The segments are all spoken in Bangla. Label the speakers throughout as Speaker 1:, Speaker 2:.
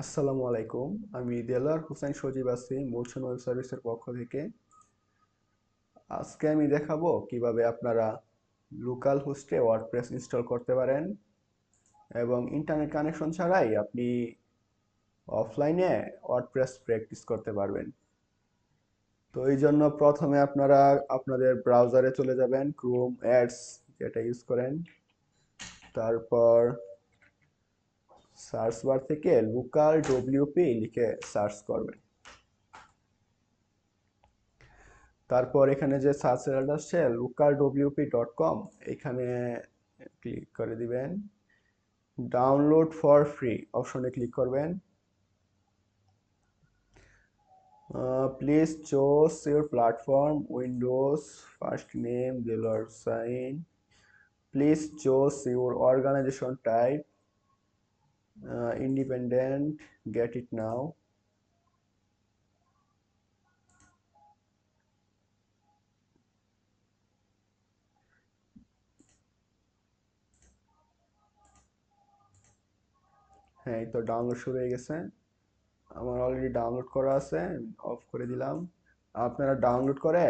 Speaker 1: আসসালামু আলাইকুম। আমি দেলার হোসেন সজীব আছি মোশন ওয়েব সার্ভিসের পক্ষ থেকে। আজকে আমি দেখাবো কীভাবে আপনারা লোকাল হোস্টে ওয়ার্ডপ্রেস ইনস্টল করতে পারেন এবং ইন্টারনেট কানেকশন ছাড়াই আপনি অফলাইনে ওয়ার্ডপ্রেস প্র্যাকটিস করতে পারবেন। তো এই জন্য প্রথমে আপনারা আপনাদের ব্রাউজারে চলে যাবেন ক্রোম অ্যাডস যেটা ইউজ করেন। তারপর সার্চ বার থেকে লোকাল ডব্লিউপি লিখে সার্চ করবেন। তারপর এখানে যে সার্চ রেজাল্ট আসছে, লোকাল ডব্লিউপি ডট কম, এখানে ক্লিক করে দিবেন। ডাউনলোড ফর ফ্রি অপশনে ক্লিক করবেন। Please choose your platform Windows first name দেলার sign please choose your organisation type uh, independent get it now. হ্যাঁ এই তো ডাউনলোড শুরু হয়ে গেছে। আমার অলরেডি ডাউনলোড করা আছে অফ করে দিলাম। আপনারা ডাউনলোড করে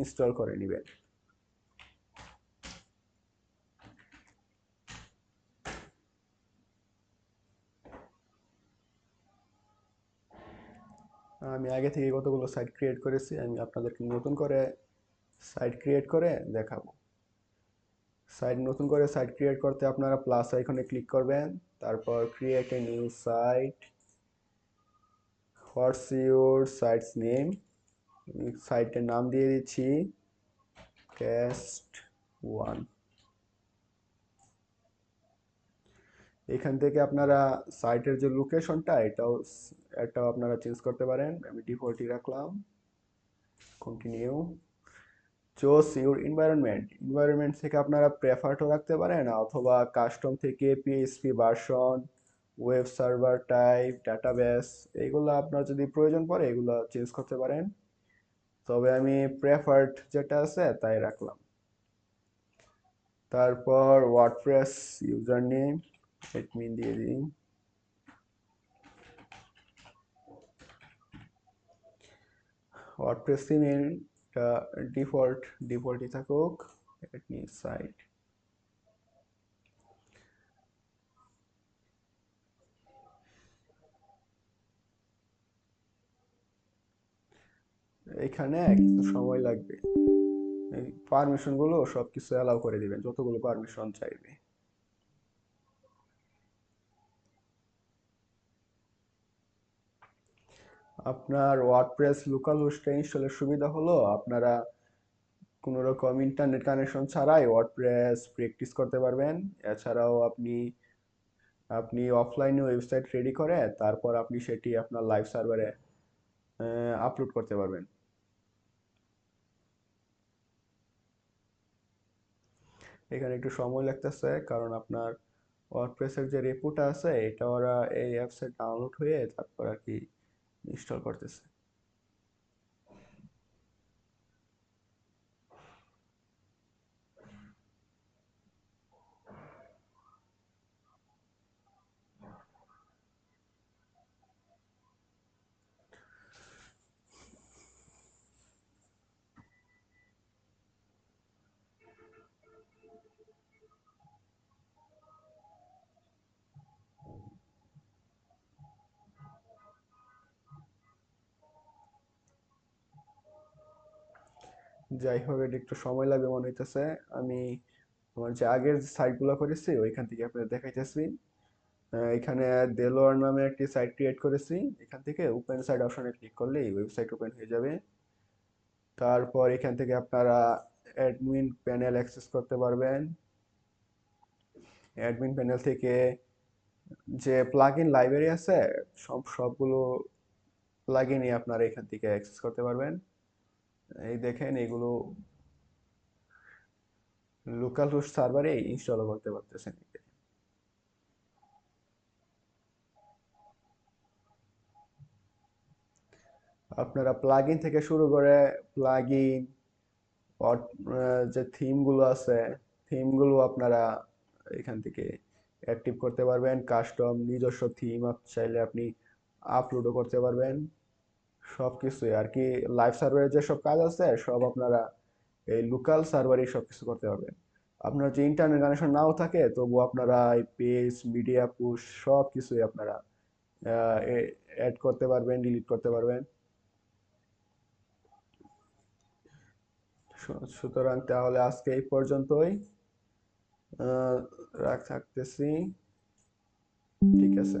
Speaker 1: ইনস্টল করে নেবেন। আমি আগে থেকে কতগুলো সাইট ক্রিয়েট করেছি, আমি আপনাদেরকে নতুন করে সাইট ক্রিয়েট করে দেখাবো। সাইট নতুন করে সাইট ক্রিয়েট করতে আপনারা প্লাস আইকনে ক্লিক করবেন, তারপর create a new site what's your site's name সাইটের নাম দিয়ে দিচ্ছি ক্যাস্ট ওয়ান এখান থেকে আপনারা সাইটের যে লোকেশনটা এটাও এটাও আপনারা চেঞ্জ করতে পারেন। আমি ডিফল্টই রাখলাম। Continue choose your environment environment থেকে আপনারা প্রেফারও রাখতে পারেন, অথবা কাস্টম থেকে PHP version web server type database এইগুলো আপনার যদি প্রয়োজন পড়ে, এগুলো চেঞ্জ করতে পারেন। তবে আমি প্রেফার্ড যেটা আছে, তাই রাখলাম। তারপর ওয়ার্ডপ্রেস ইউজার নেম অ্যাডমিন দিয়ে দিই ওয়ার্ডপ্রেস ইমেলটা ডিফল্ট ডিফল্টই থাকুক। অ্যাডমিন সাইট এখানে কিছু সময় লাগবে। এই পারমিশনগুলো সব কিছু অ্যালাউ করে দিবেন, যতগুলো পারমিশন চাইবে। আপনার ওয়ার্ডপ্রেস লোকাল হোস্টে ইনস্টলের সুবিধা হলো, আপনারা কোনো রকম ইন্টারনেট কানেকশন ছাড়াই ওয়ার্ডপ্রেস প্র্যাকটিস করতে পারবেন। এছাড়াও আপনি আপনি অফলাইনে ওয়েবসাইট রেডি করে, তারপর আপনি সেটি আপনার লাইভ সার্ভারে আপলোড করতে পারবেন। এখানে একটু সময় লাগতেছে, কারণ আপনার ওয়ার্ডপ্রেসের যে রেপুটা আছে, এটা ওরা এই অ্যাপসে ডাউনলোড হয়ে তারপর আর কি ইনস্টল করতেছে। যাই হোক, এটা একটু সময় লাগবে মনে হইতেছে। আমি আমার যে আগের সাইটগুলো করেছি, ওইখান থেকে আপনাদের দেখাইতেছি। এখানে দেলোয়ার নামে একটি সাইট ক্রিয়েট করেছি। এখান থেকে ওপেন সাইট অপশনে ক্লিক করলেই ওয়েবসাইট ওপেন হয়ে যাবে। তারপর এখান থেকে আপনারা অ্যাডমিন প্যানেল অ্যাক্সেস করতে পারবেন। অ্যাডমিন প্যানেল থেকে যে প্লাগ ইন লাইব্রেরি আছে, সব, সবগুলো প্লাগ ইনই আপনারা এখান থেকে অ্যাক্সেস করতে পারবেন। এই দেখেন এগুলো লোকাল হোস্ট সার্ভারে ইনস্টল করতে পারতেছেন। আপনারা প্লাগইন থেকে শুরু করে প্লাগইন যে থিমগুলো আছে থিমগুলো আপনারা এখান থেকে অ্যাক্টিভ করতে পারবেন। কাস্টম নিজস্ব থিম চাইলে আপনি আপলোডও করতে পারবেন। সব কিছুই আর কি লাইভ সার্ভারের যেসব কাজ আছে, সব আপনারা এই লোকাল সার্ভারেই সব কিছু করতে পারবেন। আপনার যে ইন্টারনেট কানেকশন নাও থাকে তবু আপনারা এই পেজ মিডিয়া পুশ সব কিছুই আপনারা অ্যাড করতে পারবেন ডিলিট করতে পারবেন। সুতরাং তাহলে আজকে এই পর্যন্তই। রাখ, থাকতেছি। ঠিক আছে।